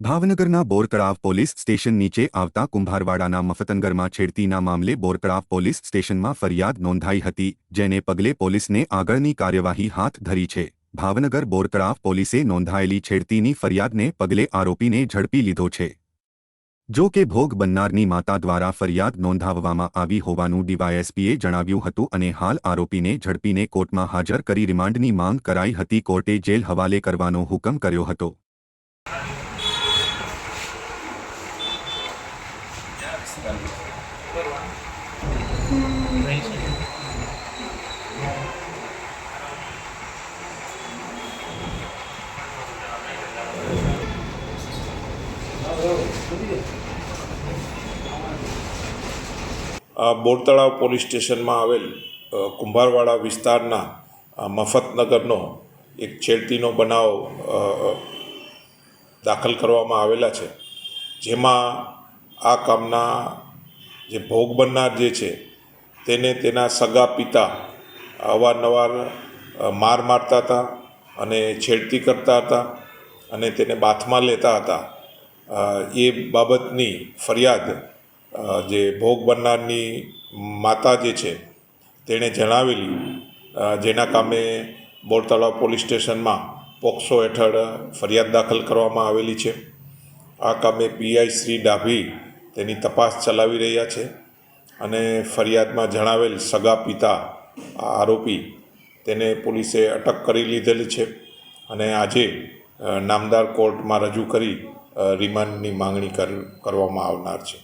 ભાવનગરના Bortalav police station નીચે આવતા કુંભારવાડાના મફતનગરમાં છેડતીના મામલે બોરતળાવ પોલીસ સ્ટેશનમાં ફરિયાદ નોંધાઈ હતી, જેને પગલે પોલીસને આગળની કાર્યવાહી હાથ ધરી છે. ભાવનગર બોરતળાવ પોલીસે નોંધાયેલી છેડતીની ફરિયાદને પગલે આરોપીને ઝડપી લીધો છે. જો કે ભોગ બનનારની માતા દ્વારા ફરિયાદ નોંધાવવામાં આવી હોવાનું ડીવાયએસપીએ જણાવ્યું હતું અને હાલ આરોપીને ઝડપીને કોર્ટમાં હાજર કરી રિમાન્ડની માંગ કરાઈ હતી, કોર્ટે જેલ હવાલે કરવાનો હુકમ કર્યો હતો. આ બોરતળાવ પોલીસ સ્ટેશનમાં આવેલ કુંભારવાડા વિસ્તારના મફતનગરનો એક છેડતીનો બનાવ દાખલ કરવામાં આવેલા છે. જેમાં આ કામના જે ભોગ બનનાર જે છે, તેને તેના સગા પિતા અવારનવાર માર મારતા હતા અને છેડતી કરતા હતા અને તેને બાથમાં લેતા હતા. એ બાબતની ફરિયાદ જે ભોગ બનનારની માતા જે છે, તેણે જણાવેલી. જેના કામે બોર તળાવ પોલીસ સ્ટેશનમાં પોક્સો હેઠળ ફરિયાદ દાખલ કરવામાં આવેલી છે. આ કામે પીઆઈ શ્રી ડાભી તેની તપાસ ચલાવી રહ્યા છે અને ફરિયાદમાં જણાવેલ સગા પિતા, આ આરોપી તેને પોલીસે અટક કરી લીધેલી છે અને આજે નામદાર કોર્ટમાં રજૂ કરી રિમાન્ડની માંગણી કર, કરવામાં આવનાર છે.